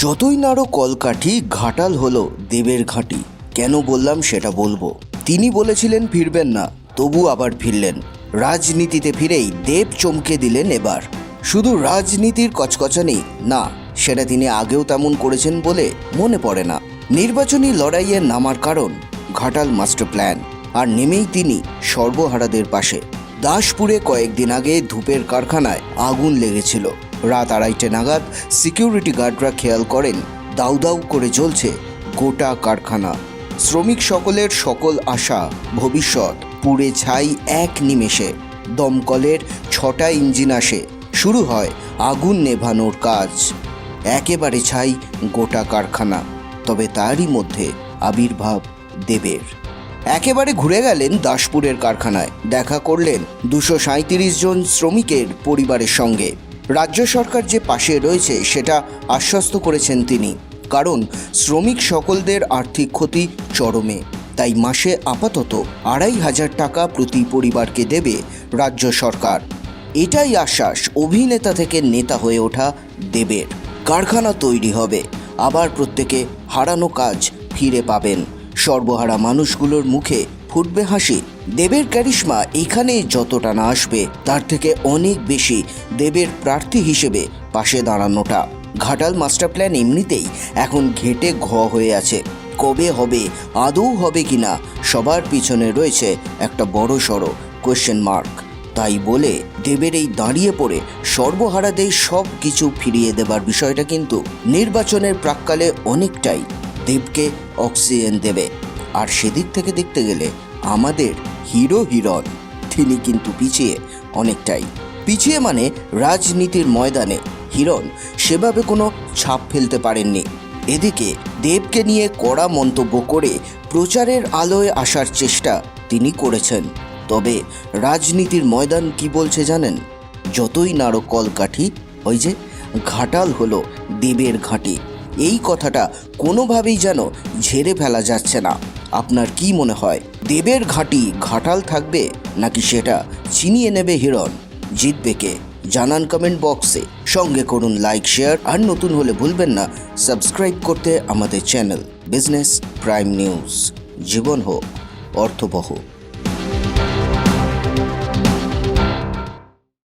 যতই নাড়ো কলকাঠি, ঘাটাল হলো দেবের ঘাঁটি। কেন বললাম সেটা বলব। তিনি বলেছিলেন ফিরবেন না, তবু আবার ফিরলেন। রাজনীতিতে ফিরেই দেব চমকে দিলেন এবার। শুধু রাজনীতির কচকচানি, না, সেটা তিনি আগেও তেমন করেছেন বলে মনে পড়ে না। নির্বাচনী লড়াইয়ে নামার কারণ ঘাটাল মাস্টার প্ল্যান, আর নেমেই তিনি সর্বহারাদের পাশে। দাসপুরে কয়েকদিন আগে ধূপের কারখানায় আগুন লেগেছিল। রাত আড়াইটে নাগাদ সিকিউরিটি গার্ডরা খেয়াল করেন, দাউ দাউ করে জ্বলছে গোটা কারখানা। শ্রমিক সকলের সকল আশা, ভবিষ্যৎ পুড়ে ছাই এক নিমেষে। দমকলের ছটা ইঞ্জিন আসে, শুরু হয় আগুন নেভানোর কাজ। একেবারে ছাই গোটা কারখানা, তবে তারই মধ্যে আবির্ভাব দেবের। একেবারে ঘুরে গেলেন দাসপুরের কারখানায়। দেখা করলেন দুশো সাঁত্রিশ জন শ্রমিকের পরিবারের সঙ্গে। রাজ্য সরকার যে পাশে রয়েছে, সেটা আশ্বস্ত করেছেন তিনি। কারণ শ্রমিক সকলদের আর্থিক ক্ষতি চরমে। তাই মাসে আপাতত আড়াই হাজার টাকা প্রতি পরিবারকে দেবে রাজ্য সরকার। এটাই আশ্বাস অভিনেতা থেকে নেতা হয়ে ওঠা দেবের। কারখানা তৈরি হবে। আবার প্রত্যেকে হারানো কাজ ফিরে পাবেন। সর্বহারা মানুষগুলোর মুখে ফুটবে হাসি। দেবের ক্যারিশমা এখানে যতটা না আসবে, তার থেকে অনেক বেশি দেবের প্রার্থী হিসেবে পাশে দাঁড়ানোটা। ঘাটাল মাস্টার প্ল্যান এমনিতেই এখন ঘেটে ঘ হয়ে আছে। কবে হবে, আদৌ হবে কিনা, সবার পিছনে রয়েছে একটা বড় সড়ো কোয়েশ্চেন মার্ক তাই বলে দেবের এই দাঁড়িয়ে পড়ে সর্বহারাদের সব কিছু ফিরিয়ে দেবার বিষয়টা কিন্তু নির্বাচনের প্রাককালে অনেকটাই দেবকে অক্সিজেন দেবে। আর সেদিক থেকে দেখতে গেলে আমাদের হিরো হিরন তিনি কিন্তু পিছিয়ে অনেকটাই। পিছিয়ে মানে রাজনীতির ময়দানে। হিরণ সেভাবে কোনো ছাপ ফেলতে পারেননি। এদিকে দেবকে নিয়ে কড়া মন্তব্য করে প্রচারের আলোয় আসার চেষ্টা তিনি করেছেন। তবে রাজনীতির ময়দান কি বলছে জানেন? যতই নাড়ো কলকাঠি ওই যে ঘাটাল হলো দেবের ঘাঁটি। এই কথাটা কোনোভাবেই যেন ঝেড়ে ফেলা যাচ্ছে না। আপনার কি মনে হয়, দেবের ঘাঁটি ঘাটাল থাকবে নাকি সেটা চিনিয়ে নেবে হিরণ? জিতবে কে? জানান কমেন্ট বক্সে সঙ্গে করুন লাইক শেয়ার আর নতুন হলে ভুলবেন না সাবস্ক্রাইব করতে আমাদের চ্যানেল বিজনেস প্রাইম নিউজ জীবন হোক, অর্থবহ।